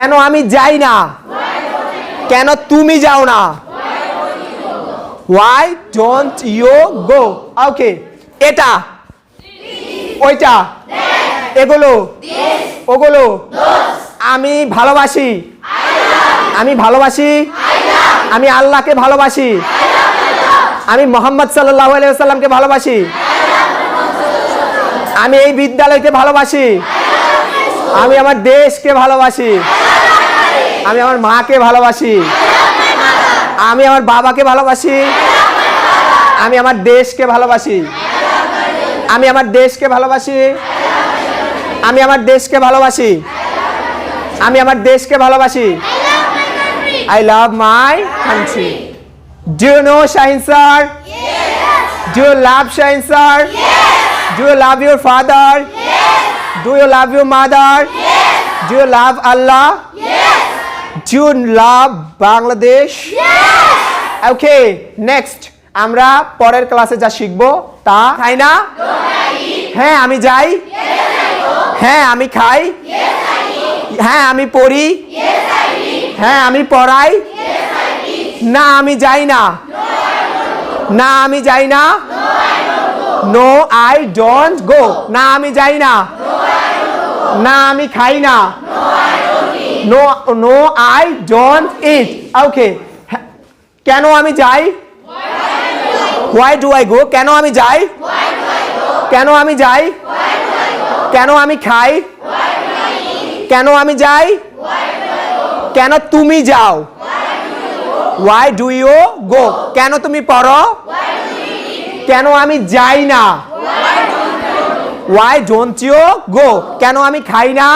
কেন আমি যাই না? কেন তুমি যাও না? Why don't you go okay এটা, ওইটা, এগুলো, ওগুলো, আমি ভালোবাসি। আমি ভালোবাসি। আমি আল্লাহকে ভালোবাসি। আমি মোহাম্মদ সাল্লাহ ভালোবাসি। আমি এই বিদ্যালয়কে ভালোবাসি। আমি আমার দেশকে ভালোবাসি। আমি আমার মাকে ভালোবাসি। আমি আমার বাবাকে ভালোবাসি। আমি আমার দেশকে ভালোবাসি। আমি আমার দেশকে ভালোবাসি। আমি আমার দেশকে ভালোবাসি। আমি আমার দেশকে ভালোবাসি। I love my country do know Shahin sir do you love Shahin sir do you love your father do you love your mother do you love Allah you love Bangladesh okay next আমরা পরের ক্লাসে যা শিখব তা খাই না? হ্যাঁ আমি যাই? হ্যাঁ আমি খাই? হ্যাঁ আমি পড়ি? হ্যাঁ আমি পড়াই? না আমি যাই না? না আমি যাই না? নো আই ডোন্ট গো না আমি যাই না? না আমি খাই না? No no I don't eat okay কেন আমি যাই? হোয়াই ডু আই গো কেন আমি যাই? কেন আমি যাই? কেন আমি খাই? কেন আমি যাই? কেন তুমি যাও? ওয়াই ডু ইউ গো কেন তুমি পড়ো? কেন আমি যাই না? ওয়াই ডোন্ট ইউ গো কেন আমি খাই না?